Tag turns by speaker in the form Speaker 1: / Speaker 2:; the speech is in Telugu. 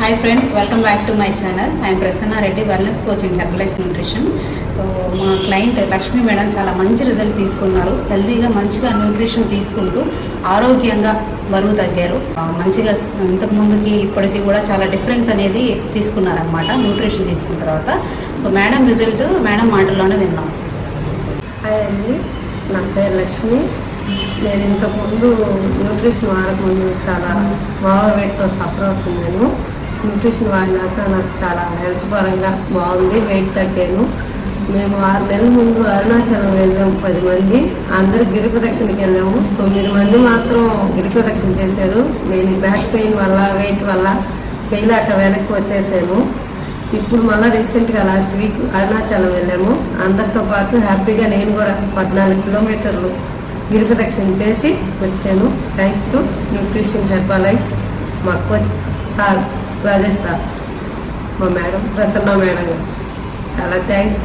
Speaker 1: Hi friends welcome back to my channel I'm Prasanna Reddy wellness coach health life nutrition so మా క్లయింట్ లక్ష్మీ మేడం చాలా మంచి రిజల్ట్ తీసుకున్నారు. హెల్తీగా మంచిగా న్యూట్రిషన్ తీసుకుంటూ ఆరోగ్యంగా బరువు తగ్గారు. మంచిగా ఇంతకుముందుకి ఇంతకు ముందుకి ఇప్పటికి కూడా చాలా డిఫరెన్స్ అనేది తీసుకున్నారనమాట న్యూట్రిషన్ తీసుకున్న తర్వాత. సో మేడం రిజల్ట్ మేడం మాటల్లోనే విన్నాం
Speaker 2: హాయ్ అండి నా పేరు లక్ష్మి. నేను ఇంతకుముందు న్యూట్రిషన్ వాడకముందు చాలా బాగా వెయిట్తో సఫర్ అవుతున్నాను. న్యూట్రిషన్ వాడినాక నాకు చాలా హెల్త్ పరంగా బాగుంది వెయిట్ తగ్గాను. మేము ఆరు నెలల ముందు అరుణాచలం వెళ్ళాము పది మంది. అందరు గిరి ప్రదక్షిణకి వెళ్ళాము. తొమ్మిది మంది మాత్రం గిరి ప్రదక్షిణ చేశారు. నేను బ్యాక్ పెయిన్ వల్ల వెయిట్ వల్ల చేయలేక వెనక్కి వచ్చేసాను. ఇప్పుడు మళ్ళీ రీసెంట్గా లాస్ట్ వీక్ అరుణాచలం వెళ్ళాము. అందరితో పాటు హ్యాపీగా నేను కూడా పద్నాలుగు కిలోమీటర్లు గిరి ప్రదక్షిణ చేసి వచ్చాను. Thanks to nutrition herbal life మా కోచ్ సార్. రాజేష్ సార్. మా మేడం ప్రసన్న మేడం గారు. చాలా థ్యాంక్స్.